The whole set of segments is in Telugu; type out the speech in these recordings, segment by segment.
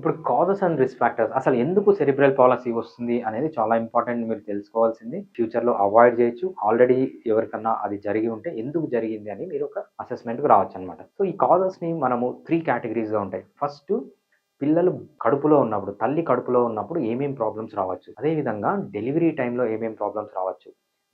ఇప్పుడు కాజెస్ అండ్ రిస్క్ ఫ్యాక్టర్స్ అసలు ఎందుకు సెరిబ్రల్ పాలసీ వస్తుంది అనేది చాలా ఇంపార్టెంట్ మీరు తెలుసుకోవాల్సింది. ఫ్యూచర్లో అవాయిడ్ చేయొచ్చు. ఆల్రెడీ ఎవరికన్నా అది జరిగి ఉంటే ఎందుకు జరిగింది అని మీరు ఒక అసెస్మెంట్కి రావచ్చు అనమాట సో ఈ కాజెస్ని మనము త్రీ కేటగిరీస్గా ఉంటాయి. ఫస్ట్ పిల్లలు కడుపులో ఉన్నప్పుడు తల్లి కడుపులో ఉన్నప్పుడు ఏమేం ప్రాబ్లమ్స్ రావచ్చు? అదేవిధంగా డెలివరీ టైంలో ఏమేం ప్రాబ్లమ్స్ రావచ్చు?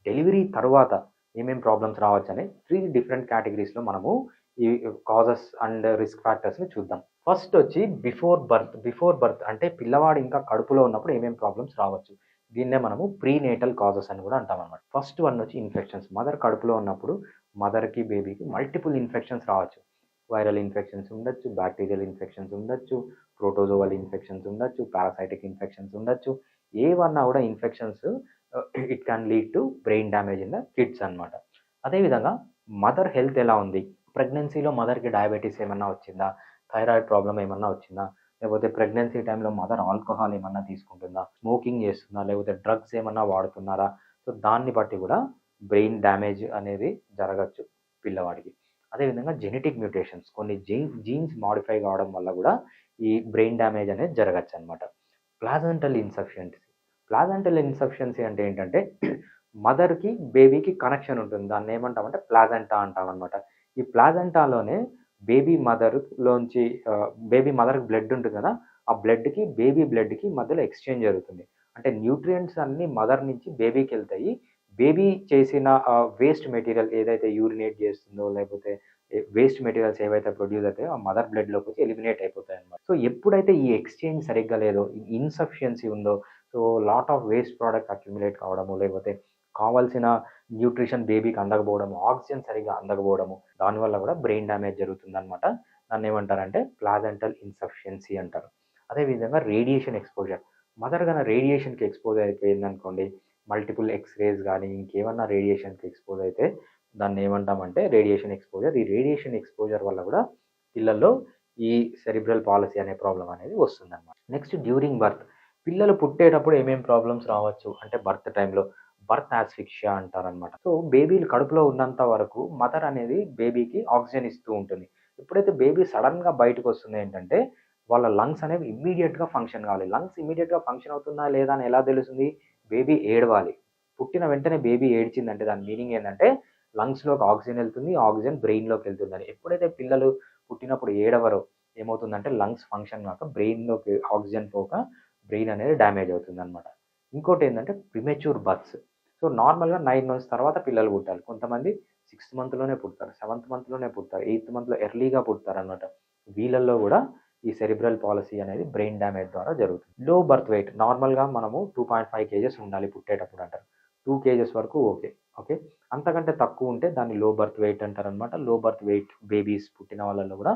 డెలివరీ తర్వాత ఏమేం ప్రాబ్లమ్స్ రావచ్చు అనే త్రీ డిఫరెంట్ కేటగిరీస్లో మనము ఈ కాజెస్ అండ్ రిస్క్ ఫ్యాక్టర్స్ని చూద్దాం. ఫస్ట్ వచ్చి బిఫోర్ బర్త్ బిఫోర్ బర్త్ అంటే పిల్లవాడు ఇంకా కడుపులో ఉన్నప్పుడు ఏమేం ప్రాబ్లమ్స్ రావచ్చు? దీన్నే మనము ప్రీనేటల్ కాజెస్ అని కూడా అంటాం అనమాట ఫస్ట్ వన్ వచ్చి ఇన్ఫెక్షన్స్ మదర్ కడుపులో ఉన్నప్పుడు మదర్కి బేబీకి మల్టిపుల్ ఇన్ఫెక్షన్స్ రావచ్చు. వైరల్ ఇన్ఫెక్షన్స్ ఉండొచ్చు బ్యాక్టీరియల్ ఇన్ఫెక్షన్స్ ఉండొచ్చు ప్రోటోజోవల్ ఇన్ఫెక్షన్స్ ఉండొచ్చు పారాసైటిక్ ఇన్ఫెక్షన్స్ ఉండొచ్చు. ఏవన్నా కూడా infections it can lead to brain damage in the kids అనమాట అదేవిధంగా మదర్ హెల్త్ ఎలా ఉంది? ప్రెగ్నెన్సీలో మదర్కి డయాబెటీస్ ఏమన్నా వచ్చిందా? థైరాయిడ్ ప్రాబ్లం ఏమన్నా వచ్చిందా? లేకపోతే ప్రెగ్నెన్సీ టైంలో మదర్ ఆల్కహాల్ ఏమన్నా తీసుకుంటుందా? స్మోకింగ్ చేస్తుందా? లేకపోతే డ్రగ్స్ ఏమన్నా వాడుతున్నారా? సో దాన్ని బట్టి కూడా బ్రెయిన్ డ్యామేజ్ అనేది జరగచ్చు పిల్లవాడికి. అదేవిధంగా జెనెటిక్ మ్యూటేషన్స్ కొన్ని జీన్ జీన్స్ మాడిఫై కావడం వల్ల కూడా ఈ బ్రెయిన్ డ్యామేజ్ అనేది జరగచ్చు అనమాట ప్లాజెంటల్ ఇన్సఫిషియన్సీ. ప్లాజెంటల్ ఇన్సఫిషియన్సీ అంటే ఏంటంటే మదర్కి బేబీకి కనెక్షన్ ఉంటుంది. దాన్ని ఏమంటామంటే ప్లాజెంటా అంటాం అనమాట ఈ ప్లాజెంటాలోనే బేబీ మదర్లోంచి బేబీ మదర్కి బ్లడ్ ఉంటుంది కదా ఆ బ్లడ్కి బేబీ బ్లడ్కి మధ్యలో ఎక్స్చేంజ్ జరుగుతుంది. అంటే న్యూట్రియంట్స్ అన్నీ మదర్ నుంచి బేబీకి వెళ్తాయి. బేబీ చేసిన వేస్ట్ మెటీరియల్ ఏదైతే యూరినేట్ చేస్తుందో లేకపోతే వేస్ట్ మెటీరియల్స్ ఏవైతే ప్రొడ్యూస్ అవుతాయో ఆ మదర్ బ్లడ్లోకి వచ్చి ఎలిమినేట్ అయిపోతాయి అనమాట సో ఎప్పుడైతే ఈ ఎక్స్చేంజ్ సరిగ్గా లేదో ఇన్సఫిషియన్సీ ఉందో so lot of waste product accumulate కావడము లేకపోతే కావాల్సిన న్యూట్రిషన్ బేబీకి అందకపోవడము ఆక్సిజన్ సరిగ్గా అందకపోవడము దానివల్ల కూడా బ్రెయిన్ డ్యామేజ్ జరుగుతుంది అనమాట దాన్ని ఏమంటారంటే ప్లాజెంటల్ ఇన్సఫిషియన్సీ అంటారు. అదేవిధంగా రేడియేషన్ ఎక్స్పోజర్. మదర్ కన్నా రేడియేషన్కి ఎక్స్పోజ్ అయిపోయింది అనుకోండి మల్టిపుల్ ఎక్స్రేస్ కానీ ఇంకేమన్నా రేడియేషన్కి ఎక్స్పోజ్ అయితే దాన్ని ఏమంటామంటే రేడియేషన్ ఎక్స్పోజర్. ఈ రేడియేషన్ ఎక్స్పోజర్ వల్ల కూడా పిల్లల్లో ఈ సెరిబ్రల్ పాలసీ అనే ప్రాబ్లం అనేది వస్తుందన్నమాట. Next during birth. పిల్లలు పుట్టేటప్పుడు ఏమేమి ప్రాబ్లమ్స్ రావచ్చు? అంటే బర్త్ టైంలో బర్త్ యాస్ఫిక్షియా అంటారనమాట సో బేబీలు కడుపులో ఉన్నంత వరకు మదర్ అనేది బేబీకి ఆక్సిజన్ ఇస్తూ ఉంటుంది. ఎప్పుడైతే బేబీ సడన్గా బయటకు వస్తుంది ఏంటంటే వాళ్ళ లంగ్స్ అనేవి ఇమ్మీడియట్గా ఫంక్షన్ కావాలి. లంగ్స్ ఇమ్మీడియట్గా ఫంక్షన్ అవుతుందా లేదా అని ఎలా తెలుస్తుంది? బేబీ ఏడవాలి. పుట్టిన వెంటనే బేబీ ఏడ్చిందంటే దాని మీనింగ్ ఏంటంటే లంగ్స్లోకి ఆక్సిజన్ వెళ్తుంది ఆక్సిజన్ బ్రెయిన్లోకి వెళ్తుందని. ఎప్పుడైతే పిల్లలు పుట్టినప్పుడు ఏడవరో ఏమవుతుందంటే లంగ్స్ ఫంక్షన్ కాక బ్రెయిన్లోకి ఆక్సిజన్ పోక బ్రెయిన్ అనేది డ్యామేజ్ అవుతుంది అనమాట ఇంకోటి ఏంటంటే ప్రిమెచ్యూర్ బర్త్స్. సో నార్మల్గా నైన్ మంత్స్ తర్వాత పిల్లలు పుట్టాలి. కొంతమంది సిక్స్త్ మంత్లోనే పుడతారు సెవెంత్ మంత్లోనే పుడతారు ఎయిత్ మంత్లో ఎర్లీగా పుడతారు అనమాట వీళ్ళల్లో కూడా ఈ సెరిబ్రల్ పాలసీ అనేది బ్రెయిన్ డ్యామేజ్ ద్వారా జరుగుతుంది. లో బర్త్ వెయిట్ నార్మల్గా మనము టూ పాయింట్ ఫైవ్ కేజెస్ ఉండాలి పుట్టేటప్పుడు అంటారు. టూ కేజెస్ వరకు ఓకే ఓకే. అంతకంటే తక్కువ ఉంటే దాన్ని లో బర్త్ వెయిట్ అంటారు అనమాట లో బర్త్ వెయిట్ బేబీస్ పుట్టిన వాళ్ళల్లో కూడా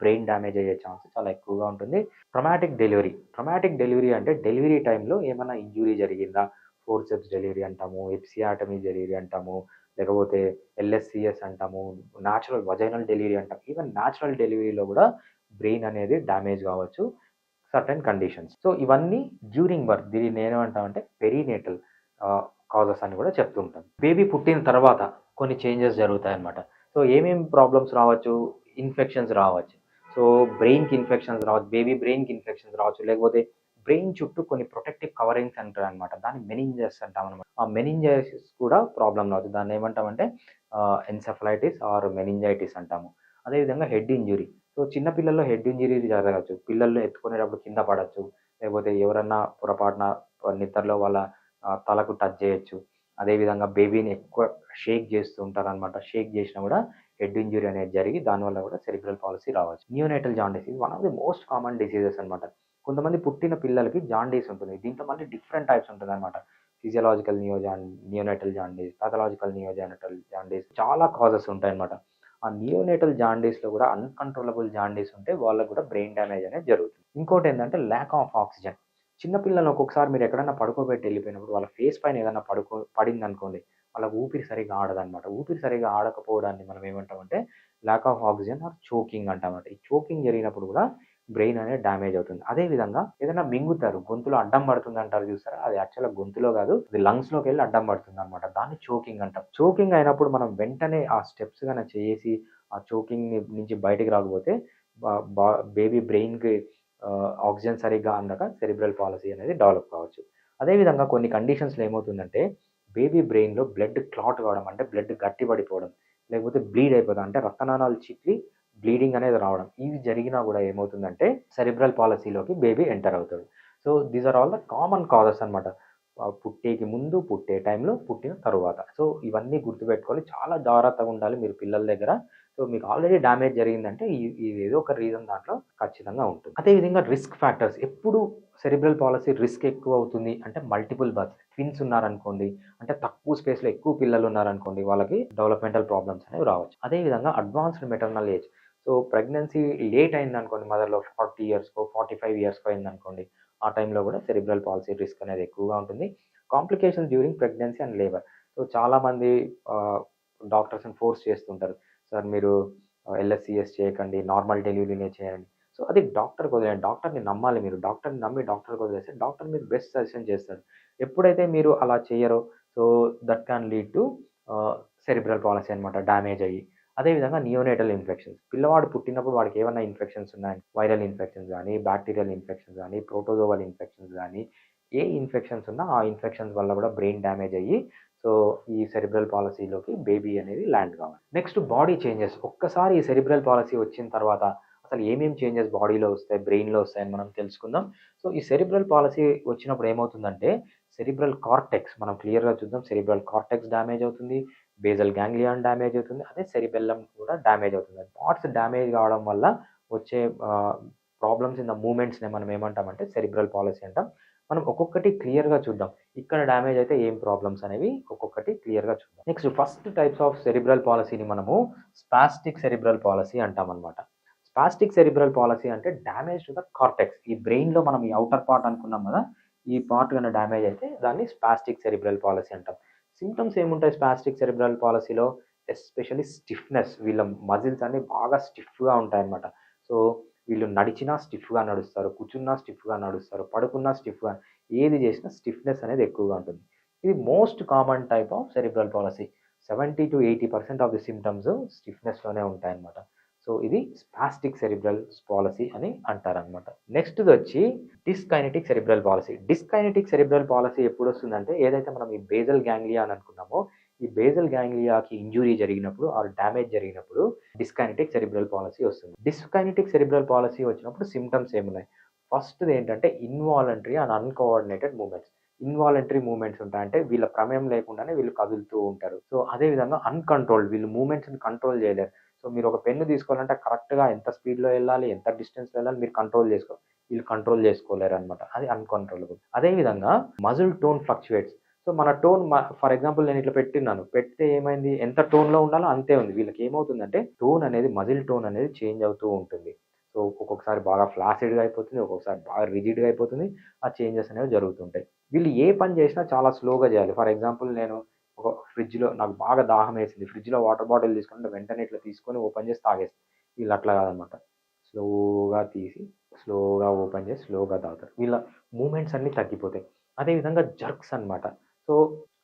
బ్రెయిన్ డ్యామేజ్ అయ్యే ఛాన్స్ చాలా ఎక్కువగా ఉంటుంది. ట్రమాటిక్ డెలివరీ ట్రమాటిక్ డెలివరీ అంటే డెలివరీ టైంలో ఏమైనా ఇంజురీ జరిగిందా? ఫోర్సెప్స్ డెలివరీ అంటాము ఎప్సియాటమీ డెలివరీ అంటాము లేకపోతే ఎల్ఎస్సిఎస్ అంటాము న్యాచురల్ వజైనల్ డెలివరీ అంటాం. ఈవెన్ న్యాచురల్ డెలివరీలో కూడా బ్రెయిన్ అనేది డ్యామేజ్ కావచ్చు సర్టన్ కండిషన్స్. సో ఇవన్నీ డ్యూరింగ్ బర్త్ దీన్ని ఏమంటామంటే పెరీనేటల్ కాజెస్ అని కూడా చెప్తుంటాను బేబీ పుట్టిన తర్వాత కొన్ని చేంజెస్ జరుగుతాయి అన్నమాట సో ఏమేమి ప్రాబ్లమ్స్ రావచ్చు? ఇన్ఫెక్షన్స్ రావచ్చు. సో బ్రెయిన్కి ఇన్ఫెక్షన్స్ రావచ్చు బేబీ బ్రెయిన్కి ఇన్ఫెక్షన్స్ రావచ్చు లేకపోతే బ్రెయిన్ చుట్టూ కొన్ని ప్రొటెక్టివ్ కవరింగ్స్ అంటారు అనమాట దాన్ని మెనింజర్స్ అంటాం అనమాట ఆ మెనింజైటిస్ కూడా ప్రాబ్లం రావచ్చు దాన్ని ఏమంటామంటే ఎన్సెఫలైటిస్ ఆర్ మెనింజైటిస్ అంటాము. అదేవిధంగా హెడ్ ఇంజురీ. సో చిన్న పిల్లల్లో హెడ్ ఇంజురీ జరగచ్చు. పిల్లలు ఎత్తుకునేటప్పుడు కింద పడవచ్చు లేకపోతే ఎవరన్నా పొరపాటున నిద్రలో వాళ్ళ తలకు టచ్ చేయొచ్చు. అదేవిధంగా బేబీని ఎక్కువ షేక్ చేస్తూ ఉంటారనమాట షేక్ చేసినా కూడా హెడ్ ఇంజురీ అనేది జరిగి దానివల్ల కూడా సెరిబ్రల్ పాలసీ రావచ్చు. న్యూనేటల్ జాండీస్ ఇది one of the most common diseases అనమాట కొంతమంది పుట్టిన పిల్లలకి జాండీస్ ఉంటుంది. దీంట్లో మళ్ళీ డిఫరెంట్ టైప్స్ ఉంటుంది అనమాట physiological నియోజాన్ neonatal jaundice pathological neonatal jaundice చాలా కాజెస్ ఉంటాయన్నమాట. ఆ నియోనేటల్ జాండీస్లో కూడా అన్కంట్రోలబుల్ జాండీస్ ఉంటే వాళ్ళకు కూడా బ్రెయిన్ డ్యామేజ్ అనేది జరుగుతుంది. ఇంకోటి ఏంటంటే ల్యాక్ ఆఫ్ ఆక్సిజన్ చిన్నపిల్లలు ఒక్కొక్కసారి మీరు ఎక్కడైనా పడుకోబెట్టి వెళ్ళిపోయినప్పుడు వాళ్ళ ఫేస్ పైన ఏదైనా పడుకో పడింది అనుకోండి వాళ్ళకు ఊపిరి సరిగా ఆడదనమాట ఊపిరి సరిగా ఆడకపోవడాన్ని మనం ఏమంటామంటే lack of oxygen or choking అంటామన్నమాట. ఈ చోకింగ్ జరిగినప్పుడు కూడా బ్రెయిన్ అనేది డ్యామేజ్ అవుతుంది. అదే విధంగా ఏదైనా మింగుతారు గొంతులో అడ్డం పడుతుంది అంటారు చూస్తారా అది యాక్చువల్గా గొంతులో కాదు అది లంగ్స్లోకి వెళ్ళి అడ్డం పడుతుంది అనమాట దాన్ని చోకింగ్ అంటాం. చోకింగ్ అయినప్పుడు మనం వెంటనే ఆ స్టెప్స్ కన్నా చేసి ఆ చోకింగ్ నుంచి బయటికి రాకపోతే బేబీ బ్రెయిన్కి ఆక్సిజన్ సరిగ్గా అందక సెరిబ్రల్ పాలసీ అనేది డెవలప్ కావచ్చు. అదేవిధంగా కొన్ని కండిషన్స్లో ఏమవుతుందంటే బేబీ బ్రెయిన్లో బ్లడ్ క్లాట్ కావడం అంటే బ్లడ్ గట్టి పడిపోవడం లేకపోతే బ్లీడ్ అయిపోవడం అంటే రక్తనాళాలు చిట్లి బ్లీడింగ్ అనేది రావడం. ఇవి జరిగినా కూడా ఏమవుతుందంటే సెరిబ్రల్ పాలసీలోకి బేబీ ఎంటర్ అవుతాడు. So these are all the common causes అనమాట పుట్టేకి ముందు పుట్టే టైంలో పుట్టిన తరువాత. సో ఇవన్నీ గుర్తుపెట్టుకోవాలి. చాలా జాగ్రత్తగా ఉండాలి మీరు పిల్లల దగ్గర. సో మీకు ఆల్రెడీ డ్యామేజ్ జరిగిందంటే ఈ- ఇది ఏదో ఒక రీజన్ దాంట్లో ఖచ్చితంగా ఉంటుంది. అదేవిధంగా రిస్క్ ఫ్యాక్టర్స్ ఎప్పుడు సెరిబ్రల్ పాలసీ రిస్క్ ఎక్కువ అవుతుంది అంటే మల్టిపుల్ బర్త్ ట్విన్స్ ఉన్నారనుకోండి అంటే తక్కువ స్పేస్లో ఎక్కువ పిల్లలు ఉన్నారనుకోండి వాళ్ళకి డెవలప్మెంటల్ ప్రాబ్లమ్స్ అనేవి రావచ్చు. అదేవిధంగా advanced maternal age so pregnancy late అయింది అనుకోండి మదర్లో ఫార్టీ ఇయర్స్కో ఫార్టీ ఫైవ్ ఇయర్స్కో అయిందనుకోండి ఆ టైంలో కూడా సెరిబ్రల్ పాలసీ రిస్క్ అనేది ఎక్కువగా ఉంటుంది. Complications during pregnancy and labour so చాలామంది డాక్టర్స్ని ఫోర్స్ చేస్తుంటారు. సార్ మీరు ఎల్ఎస్సిఎస్ చేయకండి నార్మల్ డెలివరీనే చేయండి. సో అది డాక్టర్కి వదిలేయండి. డాక్టర్ని నమ్మాలి మీరు. డాక్టర్ని నమ్మి డాక్టర్కి వదిలేస్తే డాక్టర్ మీరు బెస్ట్ సజెషన్ చేస్తారు. ఎప్పుడైతే మీరు అలా చేయరో so that can lead to cerebral palsy అనమాట డ్యామేజ్ అయ్యి. అదేవిధంగా నియోనేటల్ ఇన్ఫెక్షన్స్ పిల్లవాడు పుట్టినప్పుడు వాడికి ఏమైనా ఇన్ఫెక్షన్స్ ఉన్నాయి? వైరల్ ఇన్ఫెక్షన్స్ కానీ బ్యాక్టీరియల్ ఇన్ఫెక్షన్స్ కానీ ప్రోటోజోవల్ ఇన్ఫెక్షన్స్ కానీ ఏ ఇన్ఫెక్షన్స్ ఉన్నా ఆ ఇన్ఫెక్షన్స్ వల్ల కూడా బ్రెయిన్ డ్యామేజ్ అయ్యి సో ఈ సెరిబ్రల్ పాలసీలోకి బేబీ అనేది ల్యాండ్ కావాలి. నెక్స్ట్ బాడీ చేంజెస్ ఒక్కసారి ఈ సెరిబ్రల్ పాలసీ వచ్చిన తర్వాత అసలు ఏమేమి చేంజెస్ బాడీలో వస్తాయి బ్రెయిన్లో వస్తాయని మనం తెలుసుకుందాం. సో ఈ సెరిబ్రల్ పాలసీ వచ్చినప్పుడు ఏమవుతుందంటే సెరిబ్రల్ కార్టెక్స్ మనం క్లియర్గా చూద్దాం. సెరిబ్రల్ కార్టెక్స్ డ్యామేజ్ అవుతుంది బేజల్ గ్యాంగ్లియాన్ డ్యామేజ్ అవుతుంది అదే సెరిబెల్లం కూడా డ్యామేజ్ అవుతుంది. పార్ట్స్ డ్యామేజ్ కావడం వల్ల వచ్చే ప్రాబ్లమ్స్ ఇన్ ద మూమెంట్స్ని మనం ఏమంటామంటే సెరిబ్రల్ పాలసీ అంటాం. మనం ఒక్కొక్కటి క్లియర్గా చూద్దాం. ఇక్కడ డ్యామేజ్ అయితే ఏం ప్రాబ్లమ్స్ అనేవి ఒక్కొక్కటి క్లియర్గా చూద్దాం. Next first types of cerebral పాలసీని మనము స్పాస్టిక్ సెరిబ్రల్ పాలసీ అంటాం అనమాట స్పాస్టిక్ సెరిబ్రల్ పాలసీ అంటే డ్యామేజ్ టు ద కార్టెక్స్ ఈ బ్రెయిన్లో మనం ఈ అవుటర్ పార్ట్ అనుకున్నాం కదా ఈ పార్ట్ కన్నా డ్యామేజ్ అయితే దాన్ని స్పాస్టిక్ సెరిబ్రల్ పాలసీ అంటాం. సిమ్టమ్స్ ఏముంటాయి స్పాస్టిక్ సెరిబ్రల్ పాలసీలో ఎస్పెషల్లీ స్టిఫ్నెస్ వీళ్ళ మజిల్స్ అన్ని బాగా స్టిఫ్గా ఉంటాయన్నమాట. సో వీళ్ళు నడిచినా స్టిఫ్గా నడుస్తారు కూర్చున్నా స్టిఫ్గా నడుస్తారు పడుకున్నా స్టిఫ్గా ఏది చేసినా స్టిఫ్నెస్ అనేది ఎక్కువగా ఉంటుంది. ఇది most common type of cerebral palsy. Seventy to eighty percent of the symptoms స్టిఫ్నెస్లోనే ఉంటాయన్నమాట. సో ఇది స్పాస్టిక్ సెరిబ్రల్ పాలసీ అని అంటారనమాట నెక్స్ట్ది వచ్చి dyskinetic cerebral palsy. Dyskinetic cerebral palsy ఎప్పుడు వస్తుందంటే ఏదైతే మనం ఈ బేజల్ గ్యాంగ్లియా అని అనుకున్నామో ఈ బేజల్ గ్యాంగ్లియాకి ఇంజురీ జరిగినప్పుడు ఆర్ డ్యామేజ్ జరిగినప్పుడు డిస్కైనటిక్ సెరిబ్రల్ పాలసీ వస్తుంది. డిస్కైనటిక్ సెరిబ్రల్ పాలసీ వచ్చినప్పుడు సిమ్టమ్స్ ఏమున్నాయి? ఫస్ట్ ఏంటంటే involuntary and uncoordinated movements involuntary movements ఉంటాయి అంటే వీళ్ళ ప్రమేయం లేకుండానే వీళ్ళు కదులుతూ ఉంటారు. సో అదే విధంగా అన్కంట్రోల్డ్ వీళ్ళు మూమెంట్స్ని కంట్రోల్ చేయలేరు. సో మీరు ఒక పెన్ను తీసుకోవాలంటే కరెక్ట్గా ఎంత స్పీడ్లో వెళ్ళాలి ఎంత డిస్టెన్స్లో వెళ్ళాలి మీరు కంట్రోల్ చేసుకో వీళ్ళు కంట్రోల్ చేసుకోలేరు అనమాట అది అన్కంట్రోలబుల్ అదేవిధంగా మజిల్ టోన్ ఫ్లక్చువేట్స్ సో మన టోన్ ఫర్ ఎగ్జాంపుల్ నేను ఇట్లా పెట్టినాను పెడితే ఏమైంది? ఎంత టోన్లో ఉండాలో అంతే ఉంది. వీళ్ళకి ఏమవుతుందంటే టోన్ అనేది మజిల్ టోన్ అనేది చేంజ్ అవుతూ ఉంటుంది. సో ఒక్కొక్కసారి బాగా ఫ్లాసిడ్గా అయిపోతుంది ఒక్కొక్కసారి బాగా రిజిడ్గా అయిపోతుంది. ఆ చేంజెస్ అనేవి జరుగుతుంటాయి. వీళ్ళు ఏ పని చేసినా చాలా స్లోగా చేయాలి. ఫర్ ఎగ్జాంపుల్ నేను ఒక ఫ్రిడ్జ్లో నాకు బాగా దాహం వేసింది. ఫ్రిడ్జ్లో వాటర్ బాటిల్ తీసుకుంటే వెంటనే ఇట్లా తీసుకొని ఓపెన్ చేసి తాగేస్తాను వీళ్ళు అట్లా కాదనమాట. స్లోగా తీసి స్లోగా ఓపెన్ చేసి స్లోగా తాగుతారు. వీళ్ళ మూమెంట్స్ అన్నీ తగ్గిపోతాయి. అదేవిధంగా జర్క్స్ అనమాట సో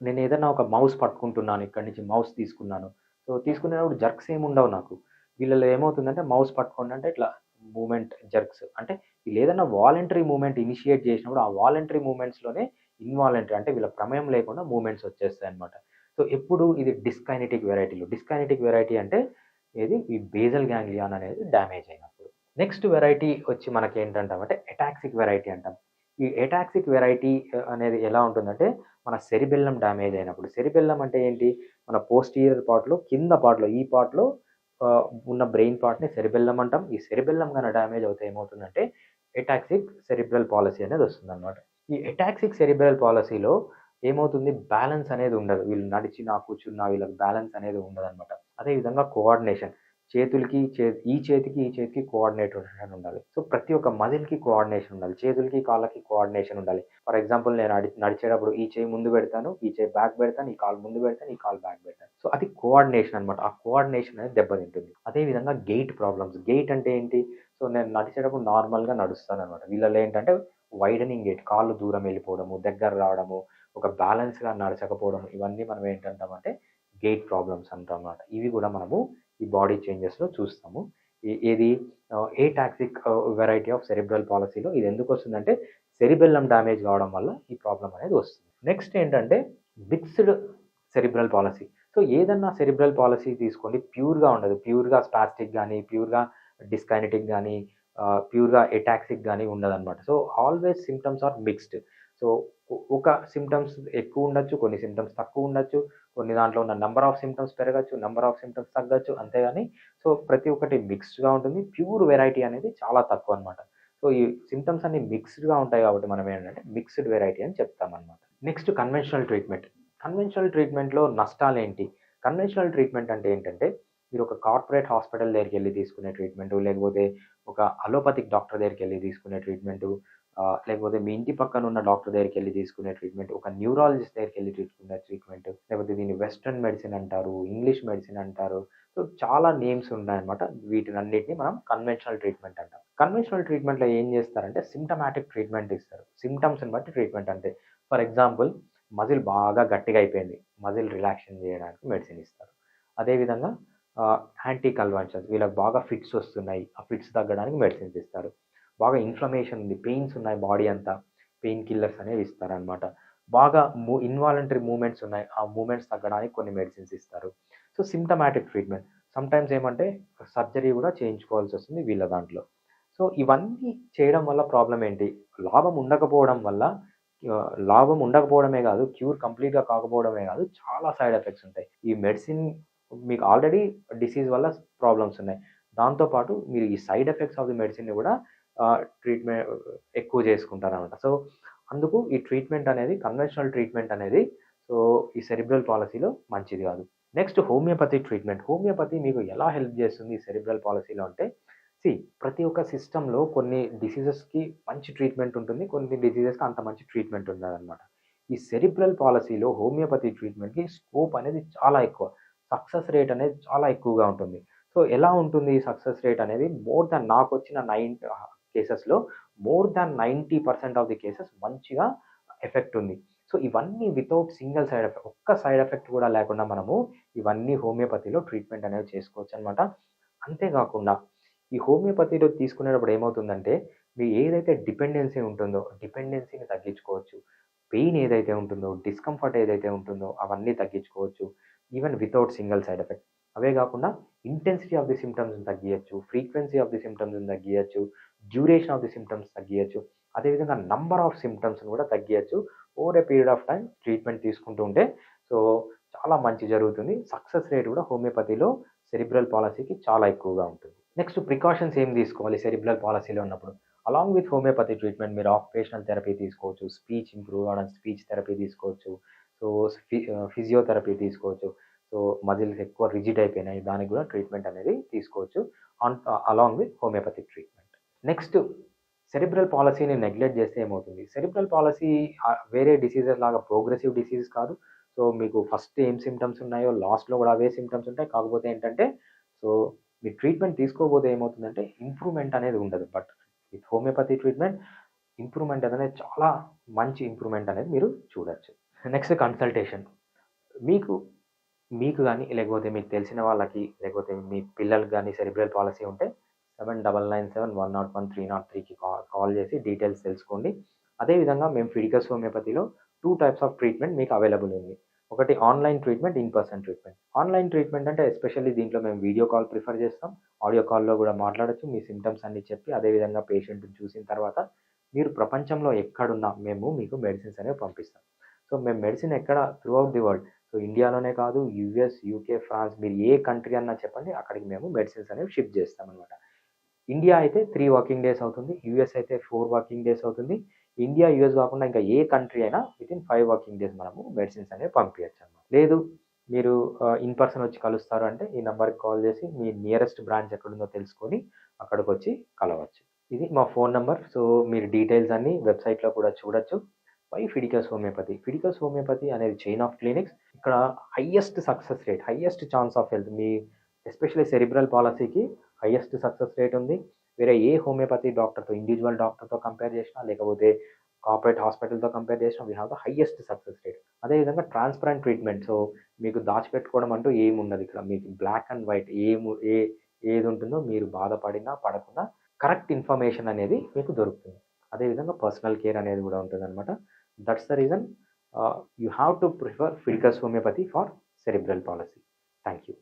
నేను ఏదైనా ఒక మౌస్ పట్టుకుంటున్నాను ఇక్కడి నుంచి మౌస్ తీసుకున్నాను. సో తీసుకునేటప్పుడు జర్క్స్ ఏమి ఉండవు నాకు. వీళ్ళలో ఏమవుతుందంటే మౌస్ పట్టుకోండి అంటే ఇట్లా మూమెంట్ జర్క్స్ అంటే వీళ్ళు ఏదైనా వాలంటరీ మూమెంట్ ఇనిషియేట్ చేసినప్పుడు ఆ వాలంటరీ మూమెంట్స్లోనే ఇన్వాలంటరీ అంటే వీళ్ళ ప్రమేయం లేకుండా మూమెంట్స్ వచ్చేస్తాయి అనమాట సో ఎప్పుడు ఇది డిస్కైనెటిక్ వెరైటీలు డిస్కైనెటిక్ వెరైటీ అంటే ఏది? ఈ బేజల్ గ్యాంగ్లియాన్ అనేది డ్యామేజ్ అయినప్పుడు. నెక్స్ట్ వెరైటీ వచ్చి మనకి ఏంటంటామంటే ఎటాక్సిక్ వెరైటీ అంటాం. ఈ ఎటాక్సిక్ వెరైటీ అనేది ఎలా ఉంటుందంటే మన సెరిబెల్లం డ్యామేజ్ అయినప్పుడు. సెరిబెల్లం అంటే ఏంటి? మన పోస్టీరియర్ పార్ట్లో కింద పార్ట్లో ఈ పార్ట్లో ఉన్న బ్రెయిన్ పార్ట్ని సెరిబెల్లం అంటాం. ఈ సెరిబెల్లం కన్నా డ్యామేజ్ అవుతే ఏమవుతుందంటే ఎటాక్సిక్ సెరిబ్రల్ పాలసీ అనేది వస్తుంది అనమాట ఈ ఎటాక్సిక్ సెరిబ్రల్ పాలసీలో ఏమవుతుంది? బ్యాలెన్స్ అనేది ఉండదు. వీళ్ళు నడిచినా కూర్చున్నా వీళ్ళకి బ్యాలెన్స్ అనేది ఉండదు అనమాట అదేవిధంగా కోఆర్డినేషన్ చేతులకి చే ఈ చేతికి ఈ చేతికి కోఆర్డినేషన్ ఉండాలి. సో ప్రతి ఒక్క మజిల్కి కోఆర్డినేషన్ ఉండాలి. చేతులకి కాళ్ళకి కోఆర్డినేషన్ ఉండాలి. ఫర్ ఎగ్జాంపుల్ నేను నడిచేటప్పుడు ఈ చేయి ముందు పెడతాను ఈ చేయి బ్యాక్ పెడతాను ఈ కాలు ముందు పెడతాను ఈ కాలు బ్యాక్ పెడతాను. సో అది కోఆర్డినేషన్ అనమాట ఆ కోఆర్డినేషన్ అనేది దెబ్బతింటుంది. అదేవిధంగా గెయిట్ ప్రాబ్లమ్స్ గెయిట్ అంటే ఏంటి? సో నేను నడిచేటప్పుడు నార్మల్గా నడుస్తాను అనమాట వీళ్ళలో ఏంటంటే వైడనింగ్ గేట్ కాళ్ళు దూరం వెళ్ళిపోవడము దగ్గర రావడము ఒక బ్యాలెన్స్గా నడచకపోవడం ఇవన్నీ మనం ఏంటంటామంటే గేట్ ప్రాబ్లమ్స్ అంటాం అనమాట ఇవి కూడా మనము ఈ బాడీ చేంజెస్లో చూస్తాము. ఏది ataxic variety of cerebral పాలసీలో ఇది ఎందుకు వస్తుందంటే సెరిబెల్లం డ్యామేజ్ కావడం వల్ల ఈ ప్రాబ్లం అనేది వస్తుంది. నెక్స్ట్ ఏంటంటే మిక్స్డ్ సెరిబ్రల్ పాలసీ సో ఏదన్నా సెరిబ్రల్ పాలసీ తీసుకోండి ప్యూర్గా ఉండదు. ప్యూర్గా స్పాస్టిక్ కానీ ప్యూర్గా డిస్కైనటిక్ కానీ ప్యూర్గా ఎటాక్సిక్ కానీ ఉండదన్నమాట. So always symptoms are mixed so ఒక సిమ్టమ్స్ ఎక్కువ ఉండొచ్చు కొన్ని సిమ్టమ్స్ తక్కువ ఉండొచ్చు. కొన్ని దాంట్లో ఉన్న నెంబర్ ఆఫ్ సిమ్టమ్స్ పెరగచ్చు నెంబర్ ఆఫ్ సిమ్టమ్స్ తగ్గచ్చు అంతేగాని సో ప్రతి ఒక్కటి మిక్స్డ్గా ఉంటుంది. ప్యూర్ వెరైటీ అనేది చాలా తక్కువ అనమాట సో ఈ సిమ్టమ్స్ అన్ని మిక్స్డ్గా ఉంటాయి కాబట్టి మనం ఏంటంటే మిక్స్డ్ వెరైటీ అని చెప్తాం అనమాట నెక్స్ట్ కన్వెన్షనల్ ట్రీట్మెంట్ కన్వెన్షనల్ ట్రీట్మెంట్లో నష్టాలు ఏంటి? కన్వెన్షనల్ ట్రీట్మెంట్ అంటే ఏంటంటే మీరు ఒక కార్పొరేట్ హాస్పిటల్ దగ్గరికి వెళ్ళి తీసుకునే ట్రీట్మెంట్ లేకపోతే ఒక అలోపతిక్ డాక్టర్ దగ్గరికి వెళ్ళి తీసుకునే ట్రీట్మెంట్ లేకపోతే మీ ఇంటి పక్కన ఉన్న డాక్టర్ దగ్గరికి వెళ్ళి తీసుకునే ట్రీట్మెంట్ ఒక న్యూరాలజిస్ట్ దగ్గరికి వెళ్ళి తీసుకునే ట్రీట్మెంట్ లేకపోతే దీన్ని వెస్ట్రన్ మెడిసిన్ అంటారు ఇంగ్లీష్ మెడిసిన్ అంటారు. సో చాలా నేమ్స్ ఉన్నాయన్నమాట. వీటిని అన్నిటిని మనం కన్వెన్షనల్ ట్రీట్మెంట్ అంటాం. కన్వెన్షనల్ ట్రీట్మెంట్లో ఏం చేస్తారంటే సిమ్టమాటిక్ ట్రీట్మెంట్ ఇస్తారు. సిమ్టమ్స్ని బట్టి ట్రీట్మెంట్ అంతే. ఫర్ ఎగ్జాంపుల్ మజిల్ బాగా గట్టిగా అయిపోయింది. మజిల్ రిలాక్షన్ చేయడానికి మెడిసిన్ ఇస్తారు. అదేవిధంగా యాంటీ కల్వాన్షన్స్ వీళ్ళకి బాగా ఫిట్స్ వస్తున్నాయి. ఆ ఫిట్స్ తగ్గడానికి మెడిసిన్స్ ఇస్తారు. బాగా ఇన్ఫ్లమేషన్ ఉంది పెయిన్స్ ఉన్నాయి బాడీ అంతా. పెయిన్ కిల్లర్స్ అనేవి ఇస్తారనమాట బాగా మూ ఇన్వాలంటరీ మూమెంట్స్ ఉన్నాయి ఆ మూమెంట్స్ తగ్గడానికి కొన్ని మెడిసిన్స్ ఇస్తారు. సో సిమ్టమాటిక్ ట్రీట్మెంట్ సమ్టైమ్స్ ఏమంటే సర్జరీ కూడా చేయించుకోవాల్సి వస్తుంది వీళ్ళ దాంట్లో. సో ఇవన్నీ చేయడం వల్ల ప్రాబ్లం ఏంటి? లాభం ఉండకపోవడం వల్ల లాభం ఉండకపోవడమే కాదు క్యూర్ కంప్లీట్గా కాకపోవడమే కాదు చాలా సైడ్ ఎఫెక్ట్స్ ఉంటాయి. ఈ మెడిసిన్ మీకు ఆల్రెడీ డిసీజ్ వల్ల ప్రాబ్లమ్స్ ఉన్నాయి. దాంతోపాటు మీరు ఈ సైడ్ ఎఫెక్ట్స్ ఆఫ్ ది మెడిసిన్ని కూడా ట్రీట్మెంట్ ఎక్కువ చేసుకుంటారు అనమాట సో అందుకు ఈ ట్రీట్మెంట్ అనేది కన్వెన్షనల్ ట్రీట్మెంట్ అనేది సో ఈ సెరిబ్రల్ పాలసీలో మంచిది కాదు. నెక్స్ట్ హోమియోపతి ట్రీట్మెంట్ హోమియోపతి మీకు ఎలా హెల్ప్ చేస్తుంది ఈ సెరిబ్రల్ పాలసీలో అంటే సి ప్రతి ఒక్క సిస్టంలో కొన్ని డిసీజెస్కి మంచి ట్రీట్మెంట్ ఉంటుంది కొన్ని డిసీజెస్కి అంత మంచి ట్రీట్మెంట్ ఉండదన్నమాట. ఈ సెరిబ్రల్ పాలసీలో హోమియోపతి ట్రీట్మెంట్కి స్కోప్ అనేది చాలా ఎక్కువ. సక్సెస్ రేట్ అనేది చాలా ఎక్కువగా ఉంటుంది. సో ఎలా ఉంటుంది ఈ సక్సెస్ రేట్ అనేది? మోర్ దాన్ నాకు వచ్చిన నైన్ కేసెస్లో more than ninety percent of the cases మంచిగా ఎఫెక్ట్ ఉంది. సో ఇవన్నీ వితౌట్ సింగిల్ సైడ్ ఎఫెక్ట్ ఒక్క సైడ్ ఎఫెక్ట్ కూడా లేకుండా మనము ఇవన్నీ హోమియోపతిలో ట్రీట్మెంట్ అనేది చేసుకోవచ్చు అనమాట అంతేకాకుండా ఈ హోమియోపతిలో తీసుకునేటప్పుడు ఏమవుతుందంటే మీ ఏదైతే డిపెండెన్సీ ఉంటుందో డిపెండెన్సీని తగ్గించుకోవచ్చు. పెయిన్ ఏదైతే ఉంటుందో డిస్కంఫర్ట్ ఏదైతే ఉంటుందో అవన్నీ తగ్గించుకోవచ్చు. Even without single side effect అవే కాకుండా ఇంటెన్సిటీ ఆఫ్ ది సిమ్టమ్స్ని తగ్గించచ్చు ఫ్రీక్వెన్సీ ఆఫ్ ది సిమ్టమ్స్ని తగ్గించచ్చు డ్యూరేషన్ ఆఫ్ ది సిమ్టమ్స్ తగ్గియచ్చు. అదేవిధంగా నంబర్ ఆఫ్ సిమ్టమ్స్ని కూడా తగ్గించచ్చు over a period of time treatment తీసుకుంటూ ఉంటే సో చాలా మంచి జరుగుతుంది. సక్సెస్ రేట్ కూడా హోమియోపతిలో సెరిబ్రల్ పాలసీకి చాలా ఎక్కువగా ఉంటుంది. నెక్స్ట్ ప్రికాషన్స్ ఏం తీసుకోవాలి సెరిబ్రల్ పాలసీలో ఉన్నప్పుడు? అలాంగ్ విత్ హోమియోపతి ట్రీట్మెంట్ మీరు ఆక్యుపేషనల్ థెరపీ తీసుకోవచ్చు స్పీచ్ ఇంప్రూవ్ అవడానికి స్పీచ్ థెరపీ తీసుకోవచ్చు సో ఫిజియోథెరపీ తీసుకోవచ్చు. సో మజిల్స్ ఎక్కువ రిజిడ్ అయిపోయినాయి దానికి కూడా ట్రీట్మెంట్ అనేది తీసుకోవచ్చు. On along with homeopathic treatment next cerebral పాలసీని నెగ్లెక్ట్ చేస్తే ఏమవుతుంది? సెరిబ్రల్ పాలసీ వేరే డిసీజెస్ లాగా ప్రోగ్రెసివ్ డిసీజ్ కాదు. సో మీకు ఫస్ట్ ఏం సిమ్టమ్స్ ఉన్నాయో లాస్ట్లో కూడా అవే సిమ్టమ్స్ ఉంటాయి. కాకపోతే ఏంటంటే సో మీ ట్రీట్మెంట్ తీసుకోకపోతే ఏమవుతుందంటే ఇంప్రూవ్మెంట్ అనేది ఉండదు. But with homeopathy treatment improvement అనేది చాలా మంచి ఇంప్రూవ్మెంట్ అనేది మీరు చూడొచ్చు. Next consultation. మీకు మీకు కానీ లేకపోతే మీకు తెలిసిన వాళ్ళకి లేకపోతే మీ పిల్లలకి కానీ సెరిబ్రల్ పాలసీ ఉంటే seven double nine seven one not one three not త్రీకి కాల్ చేసి డీటెయిల్స్ తెలుసుకోండి. అదేవిధంగా మేము ఫిడికస్ హోమియోపతిలో టూ టైప్స్ ఆఫ్ ట్రీట్మెంట్ మీకు అవైలబుల్ ఉంది. ఒకటి online treatment in person treatment online treatment అంటే ఎస్పెషల్లీ దీంట్లో మేము వీడియో కాల్ ప్రిఫర్ చేస్తాం. ఆడియో కాల్లో కూడా మాట్లాడచ్చు. మీ సిమ్టమ్స్ అన్ని చెప్పి అదేవిధంగా పేషెంట్ని చూసిన తర్వాత మీరు ప్రపంచంలో ఎక్కడున్నా మేము మీకు మెడిసిన్స్ అనేవి పంపిస్తాం. సో మేము మెడిసిన్ ఎక్కడ throughout the world so ఇండియాలోనే కాదు యూఎస్ యూకే ఫ్రాన్స్ మీరు ఏ కంట్రీ అన్నా చెప్పండి అక్కడికి మేము మెడిసిన్స్ అనేవి షిఫ్ట్ చేస్తాం అనమాట ఇండియా అయితే త్రీ వర్కింగ్ డేస్ అవుతుంది. యూఎస్ అయితే ఫోర్ వర్కింగ్ డేస్ అవుతుంది. ఇండియా యూఎస్ కాకుండా ఇంకా ఏ కంట్రీ అయినా with in five working days మనము మెడిసిన్స్ అనేవి పంపించచ్చు అన్నమాట. లేదు మీరు ఇన్ పర్సన్ వచ్చి కలుస్తారు అంటే ఈ నెంబర్కి కాల్ చేసి మీ నియరెస్ట్ బ్రాంచ్ ఎక్కడుందో తెలుసుకొని అక్కడికి వచ్చి కలవచ్చు. ఇది మా ఫోన్ నెంబర్ సో మీరు డీటెయిల్స్ అన్ని వెబ్సైట్లో కూడా చూడొచ్చు. Why Fidicus homeopathy. Fidicus homeopathy అనేది చైన్ ఆఫ్ క్లినిక్స్ ఇక్కడ highest success rate highest chance of health me especially cerebral పాలసీకి హయ్యెస్ట్ సక్సెస్ రేట్ ఉంది. వేరే ఏ హోమియోపతి డాక్టర్తో ఇండివిజువల్ డాక్టర్తో కంపేర్ చేసినా లేకపోతే కార్పొరేట్ హాస్పిటల్తో కంపేర్ చేసినా we have the highest success rate అదేవిధంగా ట్రాన్స్పరెంట్ ట్రీట్మెంట్ సో మీకు దాచిపెట్టుకోవడం అంటూ ఏమున్నది ఇక్కడ. మీకు బ్లాక్ అండ్ వైట్ ఏము ఏ ఏది ఉంటుందో మీరు బాధపడినా పడకుండా కరెక్ట్ ఇన్ఫర్మేషన్ అనేది మీకు దొరుకుతుంది. అదేవిధంగా పర్సనల్ కేర్ అనేది కూడా ఉంటుంది అనమాట that's the reason you have to prefer Fidicus homeopathy for cerebral palsy thank you